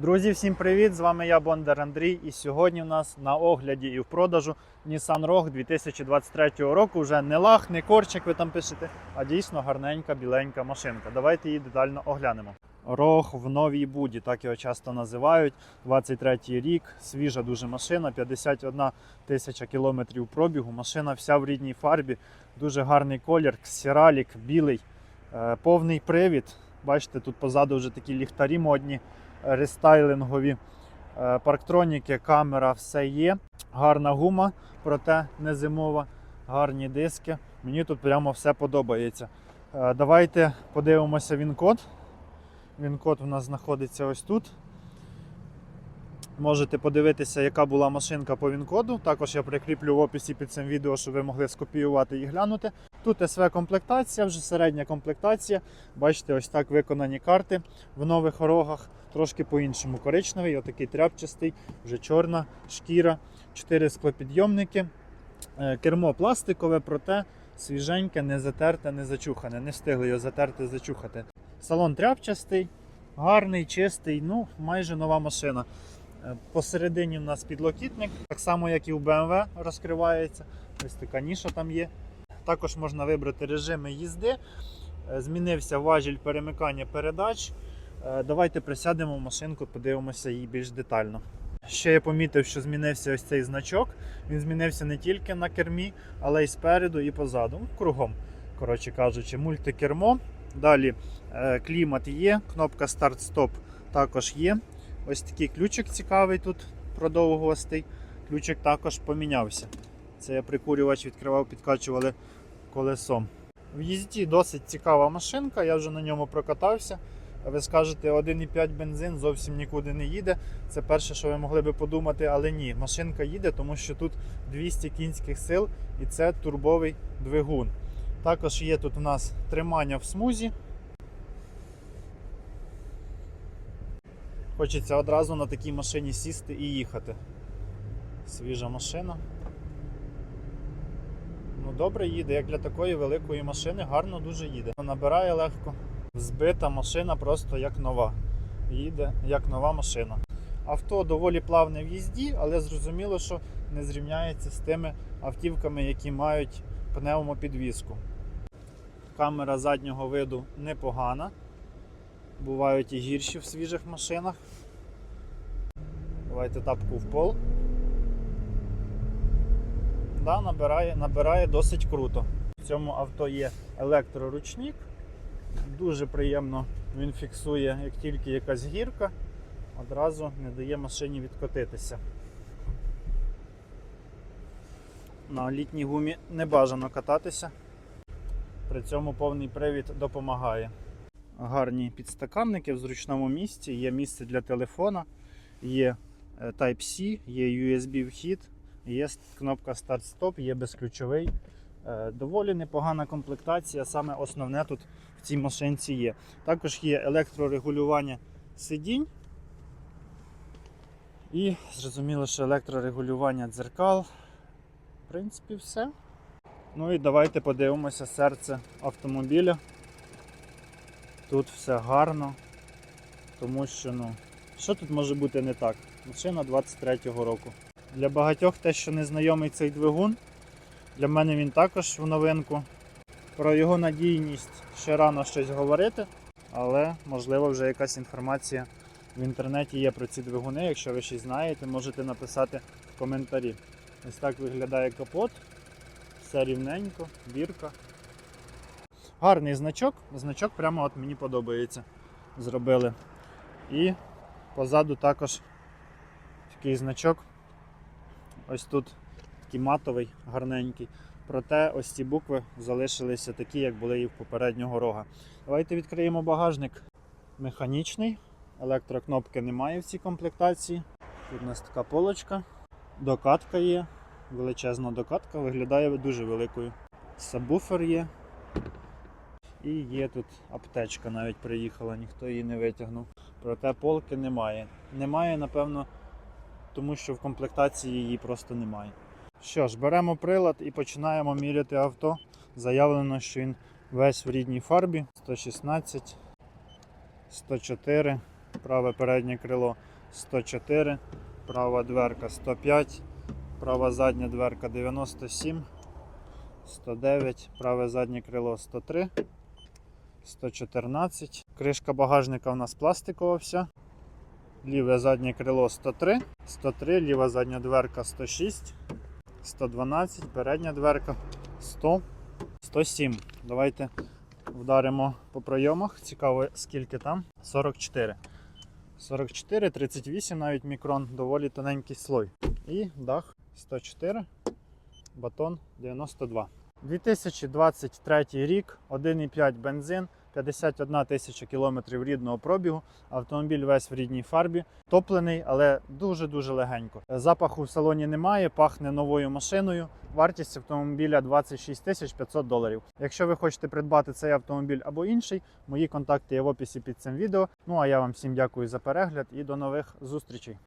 Друзі, всім привіт! З вами я Бондар Андрій. І сьогодні в нас на огляді і в продажу Nissan Rogue 2023 року. Вже не лах, не корчик, ви там пишете, а дійсно гарненька біленька машинка. Давайте її детально оглянемо. Rogue в новій буді, так його часто називають. 23 рік, свіжа дуже машина, 51 тисяча кілометрів пробігу. Машина вся в рідній фарбі, дуже гарний колір, ксералік, білий, е, повний привід. Бачите, тут позаду вже такі ліхтарі модні рестайлингові е, парктроніки, камера, все є. Гарна гума, проте не зимова, гарні диски. Мені тут прямо все подобається. Е, Давайте подивимося він-код. Він-код у нас знаходиться ось тут. Можете подивитися, яка була машинка по він-коду. Також я прикріплю в описі під цим відео, щоб ви могли скопіювати і глянути. Тут СВ комплектація, вже середня комплектація. Бачите, ось так виконані карти в нових рогах. Трошки по-іншому коричневий, отакий тряпчастий, вже чорна шкіра, 4 склопідйомники. Е, Кермо пластикове, проте свіженьке, не затерте, не зачухане. Не встигли його затерти, зачухати. Салон тряпчастий, гарний, чистий, ну майже нова машина. Е, Посередині в нас підлокітник, так само як і у BMW розкривається. Ось така ніша там є. Також можна вибрати режими їзди. Е, Змінився важіль перемикання передач. Е, Давайте присядемо в машинку, подивимося її більш детально. Ще я помітив, що змінився ось цей значок. Він змінився не тільки на кермі, але й спереду і позаду. Ну, Кругом, коротше кажучи, мультикермо. Далі клімат є, кнопка старт-стоп також є. Ось такий ключик цікавий тут продовгостий. Ключик також помінявся. Це я прикурювач відкривав, підкачували колесом. В їзді досить цікава машинка, я вже на ньому прокатався. Ви скажете, 1,5 бензин зовсім нікуди не їде. Це перше, що ви могли би подумати, але ні, машинка їде, тому що тут 200 кінських сил і це турбовий двигун. Також є тут у нас тримання в смузі. Хочеться одразу на такій машині сісти і їхати. Свіжа машина. Ну, добре їде, як для такої великої машини, гарно дуже їде. Набирає легко. Збита машина просто як нова. Їде як нова машина. Авто доволі плавне в їзді, але зрозуміло, що не зрівняється з тими автівками, які мають пневмопідвіску. Камера заднього виду непогана. Бувають і гірші в свіжих машинах. Давайте тапку в пол. Да, набирає, набирає досить круто. В цьому авто є електроручник. Дуже приємно він фіксує, як тільки якась гірка, одразу не дає машині відкотитися. На літній гумі не бажано кататися, при цьому повний привід допомагає. Гарні підстаканники в зручному місці, є місце для телефона, є е, Type-C, є USB вхід, є кнопка старт-стоп, є безключовий. Е, Доволі непогана комплектація, саме основне тут в цій машинці є. Також є електрорегулювання сидінь. І зрозуміло, що електрорегулювання дзеркал. В принципі, все. Ну і давайте подивимося серце автомобіля. Тут все гарно, тому що ну, що тут може бути не так? Машина 23-го року. Для багатьох те, що незнайомий цей двигун, для мене він також в новинку. Про його надійність ще рано щось говорити, але можливо вже якась інформація в інтернеті є про ці двигуни. Якщо ви щось знаєте, можете написати в коментарі. Ось так виглядає капот. Все рівненько, бірка. Гарний значок. Значок прямо от мені подобається. Зробили. І позаду також такий значок. Ось тут такий матовий, гарненький. Проте ось ці букви залишилися такі, як були і в попереднього рога. Давайте відкриємо багажник. Механічний. Електрокнопки немає в цій комплектації. Тут у нас така полочка. Докатка є. Величезна докатка, виглядає дуже великою. Сабвуфер є. І є тут аптечка навіть приїхала, ніхто її не витягнув. Проте полки немає. Немає, напевно, тому що в комплектації її просто немає. Що ж, беремо прилад і починаємо міряти авто. Заявлено, що він весь в рідній фарбі 116, 104, праве переднє крило 104, права дверка 105, права задня дверка 97, 109, праве заднє крило 103, 114. Кришка багажника у нас пластикова вся. Ліве заднє крило 103, 103, ліва задня дверка 106, 112, передня дверка 100, 107. Давайте вдаримо по пройомах. Цікаво, скільки там. 44. 44, 38 навіть мікрон, доволі тоненький слой. І дах 104, батон 92. 2023 рік, 1,5 бензин, 51 тисяча кілометрів рідного пробігу. Автомобіль весь в рідній фарбі, топлений, але дуже-дуже легенько. Запаху в салоні немає, пахне новою машиною. Вартість автомобіля 26 тисяч 500 доларів. Якщо ви хочете придбати цей автомобіль або інший, мої контакти є в описі під цим відео. Ну а я вам всім дякую за перегляд і до нових зустрічей.